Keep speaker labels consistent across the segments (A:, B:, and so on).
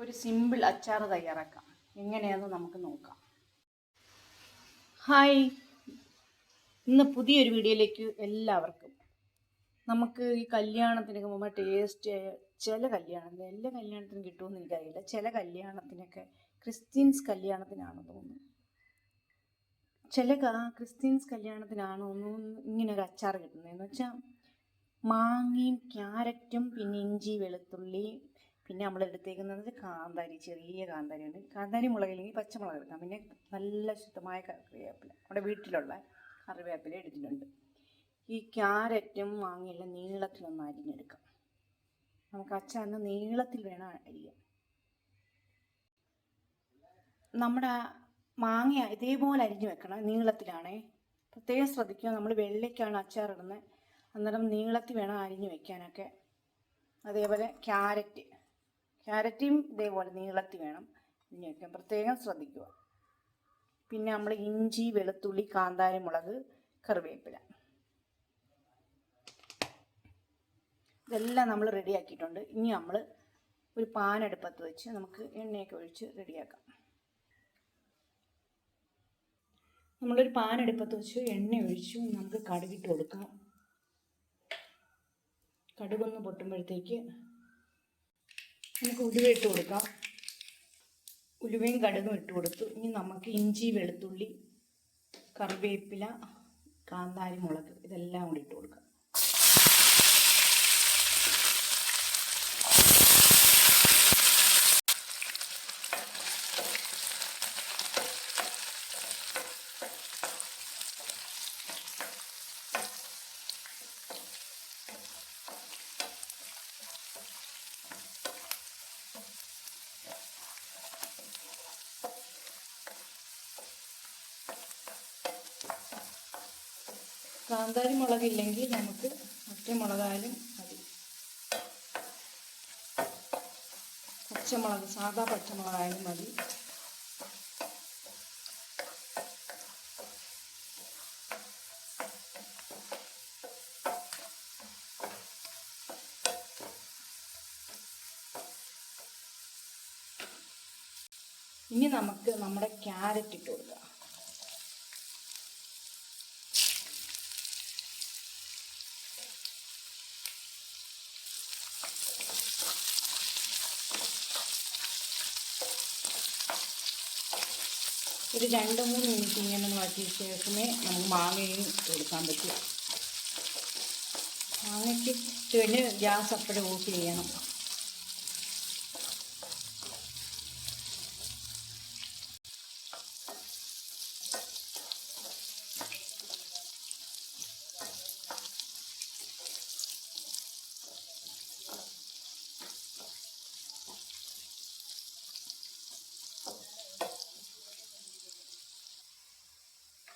A: ഒരു സിമ്പിൾ അച്ചാർ തയ്യാറാക്കാം. എങ്ങനെയാണെന്ന് നമുക്ക് നോക്കാം. ഹായ് ഇന്ന് പുതിയൊരു വീഡിയോയിലേക്ക് എല്ലാവർക്കും. നമുക്ക് ഈ കല്യാണത്തിന് മുമ്പ് ടേസ്റ്റ് ചില കല്യാണത്തിന് എല്ലാ കല്യാണത്തിനും കിട്ടുമെന്ന് എനിക്കറിയില്ല. ചില കല്യാണത്തിനൊക്കെ ക്രിസ്ത്യൻസ് കല്യാണത്തിനാണെന്ന് തോന്നുന്നു. ചില ക്രിസ്ത്യൻസ് കല്യാണത്തിനാണോ ഒന്നും ഇങ്ങനെ ഒരു അച്ചാർ കിട്ടുന്നത്. എന്ന് വെച്ചാൽ മാങ്ങയും ക്യാരറ്റും പിന്നെ ഇഞ്ചി വെളുത്തുള്ളി പിന്നെ നമ്മൾ എടുത്തേക്കുന്നത് കാന്താരി ചെറിയ കാന്താരിയാണ് കാന്താരി മുളകില്ലെങ്കിൽ പച്ചമുളക് എടുക്കാം. പിന്നെ നല്ല ശുദ്ധമായ കറിവേപ്പില. നമ്മുടെ വീട്ടിലുള്ള കറിവേപ്പില എടുത്തിട്ടുണ്ട്. ഈ ക്യാരറ്റും മാങ്ങയെല്ലാം നീളത്തിലൊന്ന് അരിഞ്ഞെടുക്കാം. നമുക്ക് അച്ചാറിന് നീളത്തിൽ വേണം അരിയാൻ. നമ്മുടെ മാങ്ങ ഇതേപോലെ അരിഞ്ഞു വെക്കണം. നീളത്തിലാണേ. പ്രത്യേകം ശ്രദ്ധിക്കുക. നമ്മൾ വെള്ളയ്ക്കാണ് അച്ചാറിടുന്നത് അന്നേരം നീളത്തിൽ വേണം അരിഞ്ഞു വെക്കാനൊക്കെ. അതേപോലെ ക്യാരറ്റ്. ക്യാരറ്റും ഇതേപോലെ നീളത്തിൽ വേണം. ഇനി വയ്ക്കാൻ പ്രത്യേകം ശ്രദ്ധിക്കുക. പിന്നെ നമ്മൾ ഇഞ്ചി വെളുത്തുള്ളി കാന്താരി മുളക് കറിവേപ്പില. ഇതെല്ലാം നമ്മൾ റെഡിയാക്കിയിട്ടുണ്ട് ഇനി നമ്മൾ ഒരു പാൻ അടുപ്പത്ത് വെച്ച് നമുക്ക് എണ്ണയൊക്കെ ഒഴിച്ച് റെഡിയാക്കാം നമ്മളൊരു പാൻ അടുപ്പത്ത് വെച്ച് എണ്ണ ഒഴിച്ചു നമുക്ക് കടുകിട്ട് കൊടുക്കാം. കടുകൊന്ന് പൊട്ടുമ്പോഴത്തേക്ക് നമുക്ക് ഉലുവ ഇട്ട് കൊടുക്കാം. ഉലുവയും കടുകും ഇട്ട് കൊടുത്തു. ഇനി നമുക്ക് ഇഞ്ചി വെളുത്തുള്ളി കറിവേപ്പില കാന്താരി മുളക് ഇതെല്ലാം കൂടി ഇട്ട് കൊടുക്കാം. കാന്താരി മുളകില്ലെങ്കിൽ നമുക്ക് മറ്റേ മുളകായാലും മതി. പച്ചമുളക് സാധാ പച്ചമുളകായാലും മതി. ഇനി നമുക്ക് നമ്മുടെ ക്യാരറ്റ് ഇട്ട് കൊടുക്കാം. ഒരു രണ്ട് മൂന്ന് മിനിറ്റ് ഇങ്ങനെ മാറ്റിയ ശേഷമേ നമുക്ക് മാങ്ങയും കൊടുക്കാൻ പറ്റൂ മാങ്ങയ്ക്ക് കഴിഞ്ഞ് ഗ്യാസ് അപ്പോഴും ഓഫ് ചെയ്യണം.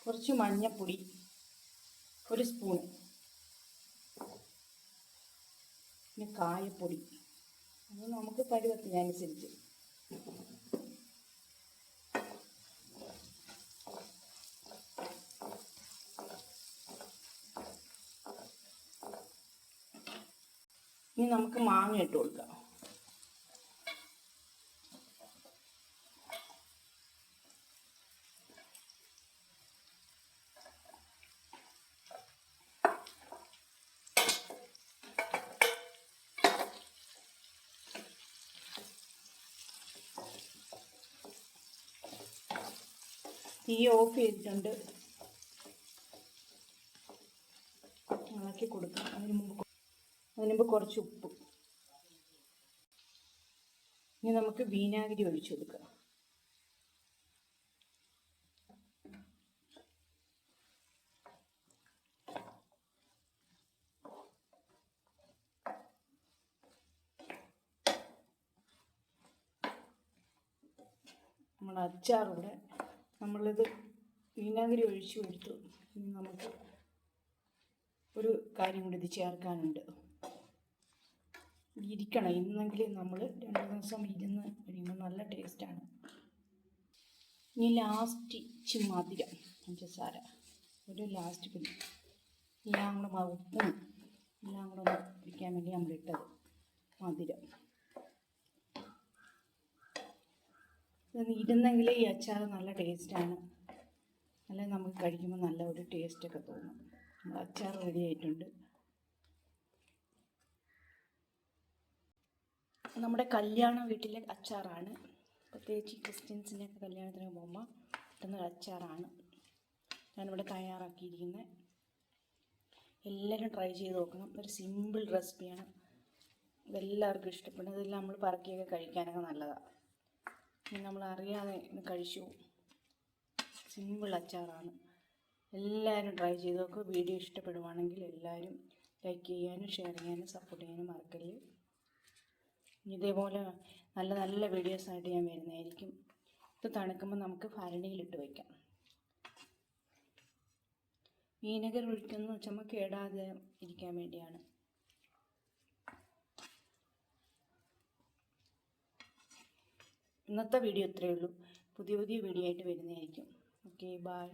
A: കുറച്ച് മഞ്ഞപ്പൊടി ഒരു സ്പൂൺ പിന്നെ കായപ്പൊടി. അത് നമുക്ക് പരുവത്തിനനുസരിച്ച്. ഇനി നമുക്ക് മാങ്ങ ഇട്ട് കൊടുക്കാം. തീ ഓഫ് ചെയ്തിട്ടുണ്ട്. ഇളക്കി കൊടുക്കാം. അതിന് മുമ്പ് അതിന് മുമ്പ് കുറച്ച് ഉപ്പ്. ഇനി നമുക്ക് വീനാഗിരി ഒഴിച്ചു കൊടുക്കാം. നമ്മൾ അച്ചാറൂടെ നമ്മളിത് വിനാഗിരി ഒഴിച്ചു കൊടുത്തു. ഇനി നമുക്ക് ഒരു കാര്യം കൂടി ഇത് ചേർക്കാനുണ്ട്. ഇരിക്കണം. ഇന്നെങ്കിൽ നമ്മൾ രണ്ട് ദിവസം ഇരുന്ന് കഴിയുമ്പോൾ നല്ല ടേസ്റ്റാണ്. ഇനി ലാസ്റ്റ് ഇച്ചി മധുരം പഞ്ചസാര. ഒരു ലാസ്റ്റ് പിന്നെ എല്ലാം കൂടെ ഉപ്പും എല്ലാം കൂടെ പിടിക്കാൻ വേണ്ടി നമ്മളിട്ടത് മധുരം. ഇരുന്നെങ്കിൽ ഈ അച്ചാർ നല്ല ടേസ്റ്റാണ്. അല്ലെ നമുക്ക് കഴിക്കുമ്പോൾ നല്ല ഒരു ടേസ്റ്റൊക്കെ തോന്നും. നമ്മൾ അച്ചാർ റെഡി ആയിട്ടുണ്ട്. നമ്മുടെ കല്യാണ വീട്ടിലെ അച്ചാറാണ്. പ്രത്യേകിച്ച് ക്രിസ്ത്യൻസിന്റെയൊക്കെ കല്യാണത്തിന് പോകുമ്പോൾ കിട്ടുന്ന അച്ചാറാണ്. ഞാനിവിടെ തയ്യാറാക്കിയിരിക്കുന്നത് എല്ലാവരും ട്രൈ ചെയ്ത് നോക്കണം. ഒരു സിമ്പിൾ റെസിപ്പിയാണ് ഇതെല്ലാവർക്കും ഇഷ്ടപ്പെടുന്നത്. ഇതെല്ലാം നമ്മൾ പറക്കിയൊക്കെ കഴിക്കാനൊക്കെ നല്ലതാണ് നമ്മൾ അറിയാതെ കഴിച്ചു സിമ്പിൾ അച്ചാറാണ്. എല്ലാവരും ട്രൈ ചെയ്ത് നോക്കുക വീഡിയോ ഇഷ്ടപ്പെടുവാണെങ്കിൽ എല്ലാവരും ലൈക്ക് ചെയ്യാനും ഷെയർ ചെയ്യാനും സപ്പോർട്ട് ചെയ്യാനും മറക്കല്ലേ? ഇതേപോലെ നല്ല നല്ല വീഡിയോസായിട്ട് ഞാൻ വരുന്നതായിരിക്കും. ഇത് തണുക്കുമ്പോൾ നമുക്ക് ഭരണിയിലിട്ട് വയ്ക്കാം വിനെഗർ ഒഴിക്കുന്ന ചുമ കേടാതെ ഇരിക്കാൻ വേണ്ടിയാണ്. ഇന്നത്തെ വീഡിയോ ഇത്രയേ ഉള്ളൂ. പുതിയ പുതിയ വീഡിയോ ആയിട്ട് വരുന്നതായിരിക്കും. Okay bye